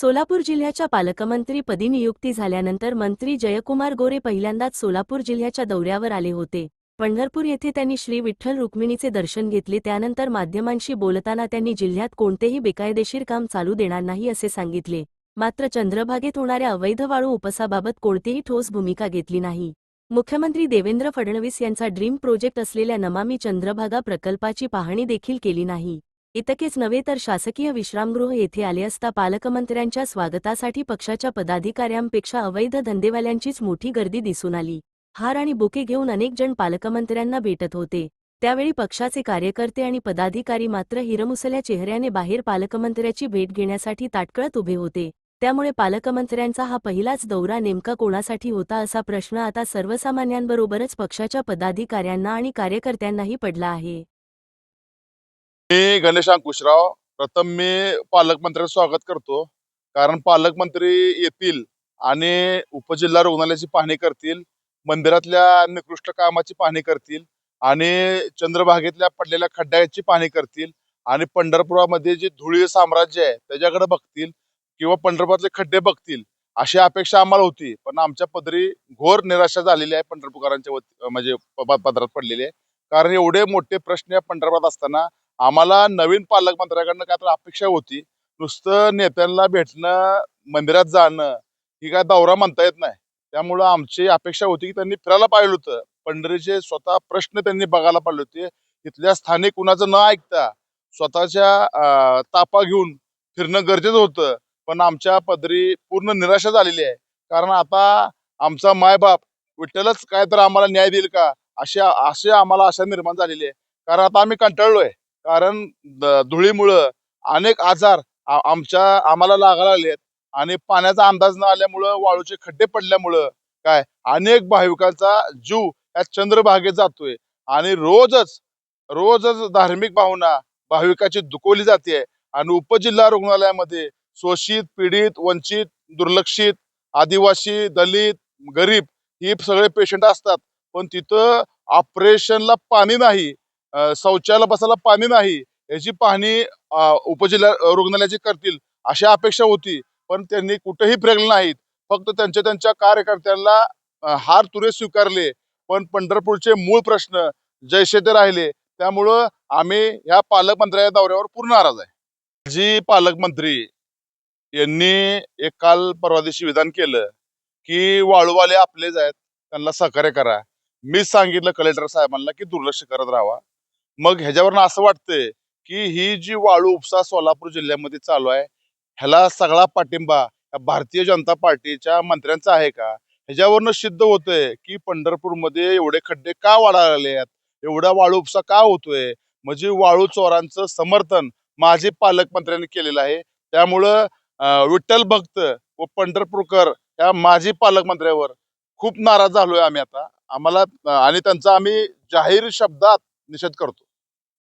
सोलापूर जिल्ह्याच्या पालकमंत्रीपदी नियुक्ती झाल्यानंतर मंत्री जयकुमार गोरे पहिल्यांदाच सोलापूर जिल्ह्याच्या दौऱ्यावर आले होते. पंढरपूर येथे त्यांनी श्री विठ्ठल रुक्मिणीचे दर्शन घेतले त्यानंतर माध्यमांशी बोलताना त्यांनी जिल्ह्यात कोणतेही बेकायदेशीर काम चालू देणार नाही असे सांगितले. मात्र चंद्रभागेत होणाऱ्या अवैध वाळू उपसाबाबत कोणतीही ठोस भूमिका घेतली नाही. मुख्यमंत्री देवेंद्र फडणवीस यांचा ड्रीम प्रोजेक्ट असलेल्या नमामी चंद्रभागा प्रकल्पाची पाहणी देखील केली नाही. इतकेच नव्हे तर शासकीय विश्रामगृह येथे आले असता पालकमंत्र्यांच्या स्वागतासाठी पक्षाच्या पदाधिकाऱ्यांपेक्षा अवैध धंदेवाल्यांचीच मोठी गर्दी दिसून आली. हार आणि बुके घेऊन अनेक जण पालकमंत्र्यांना भेटत होते. त्यावेळी पक्षाचे कार्यकर्ते आणि पदाधिकारी मात्र हिरमुसल्या चेहऱ्याने बाहेर पालकमंत्र्याची भेट घेण्यासाठी ताटकळत उभे होते. त्यामुळे पालकमंत्र्यांचा हा पहिलाच दौरा नेमका कोणासाठी होता असा प्रश्न आता सर्वसामान्यांबरोबरच पक्षाच्या पदाधिकाऱ्यांना आणि कार्यकर्त्यांनाही पडला आहे. मी गणेश अंकुशराव. प्रथम मी पालकमंत्र्यांचं स्वागत करतो. कारण पालकमंत्री येतील आणि उपजिल्हा रुग्णालयाची पाहणी करतील मंदिरातल्या निकृष्ट कामाची पाहणी करतील आणि चंद्रभागेतल्या पडलेल्या खड्ड्याची पाहणी करतील आणि पंढरपुरामध्ये जे धुळी साम्राज्य आहे त्याच्याकडे बघतील किंवा पंढरपुरातले खड्डे बघतील अशी अपेक्षा आम्हाला होती. पण आमच्या पदरी घोर निराशा झालेली आहे पंढरपूरकरांच्या वती म्हणजे प- पदरात पडलेली आहे. कारण एवढे मोठे प्रश्न या पंढरपुरात असताना आम्हाला नवीन पालकमंत्र्याकडनं काय तर अपेक्षा होती. नुसतं नेत्यांना भेटणं मंदिरात जाणं ही काय दौरा म्हणता येत नाही. त्यामुळं आमची अपेक्षा होती की त्यांनी फिरायला पाहिलं होतं. पंढरीचे स्वतः प्रश्न त्यांनी बघायला पाहिजे होते. तिथल्या स्थानिक कुणाचं न ऐकता स्वतःच्या तापा घेऊन फिरणं गरजेचं होतं. पण आमच्या पदरी पूर्ण निराशा झालेली आहे. कारण आता आमचा मायबाप विठ्ठलच काय तर आम्हाला न्याय देईल का? अशा असे आम्हाला आशा निर्माण झालेली आहे. कारण आता आम्ही कंटाळलोय. कारण धुळीमुळं अनेक आजार आमच्या आम्हाला लागायला लागलेत. आणि पाण्याचा अंदाज न आल्यामुळं वाळूचे खड्डे पडल्यामुळं काय अनेक भाविकांचा जीव या चंद्रभागेत जातोय. आणि रोजच रोजच धार्मिक भावना भाविकाची दुखवली जाते. आणि उपजिल्हा रुग्णालयामध्ये शोषित पीडित वंचित दुर्लक्षित आदिवासी दलित गरीब ही सगळे पेशंट असतात. पण तिथं ऑपरेशनला पाणी नाही. शौचाला बसायला पाणी नाही याची पाहणी उपजिल्हा रुग्णालयाची करतील अशी अपेक्षा होती. पण त्यांनी कुठेही फिरकले नाहीत. फक्त त्यांच्या त्यांच्या कार्यकर्त्यांना हार तुरे स्वीकारले. पण पंढरपूरचे मूळ प्रश्न जैसे ते राहिले. त्यामुळं आम्ही या पालकमंत्र्याच्या दौऱ्यावर पूर्ण नाराज आहे. जी पालकमंत्री यांनी एक काल परवा दिवशी विधान केलं की वाळूवाले आपलेच आहेत त्यांना सहकार्य करा. मीच सांगितलं कलेक्टर साहेबांना की दुर्लक्ष करत राहावा. मग ह्याच्यावरनं असं वाटतंय की ही जी वाळू उपसा सोलापूर जिल्ह्यामध्ये चालू आहे ह्याला सगळा पाठिंबा भारतीय जनता पार्टीच्या मंत्र्यांचा आहे का? ह्याच्यावरनं सिद्ध होतंय की पंढरपूरमध्ये एवढे खड्डे का वाढायला लागले आहेत एवढा वाळू उपसा का होतोय? म्हणजे वाळू चोरांचं समर्थन माझे पालकमंत्र्यांनी केलेलं आहे त्यामुळं विठ्ठल भक्त व पंढरपूरकर या माजी पालकमंत्र्यावर खूप नाराज झालोय आम्ही आता. आम्हाला आणि त्यांचा आम्ही जाहीर शब्दात निषेध करतो.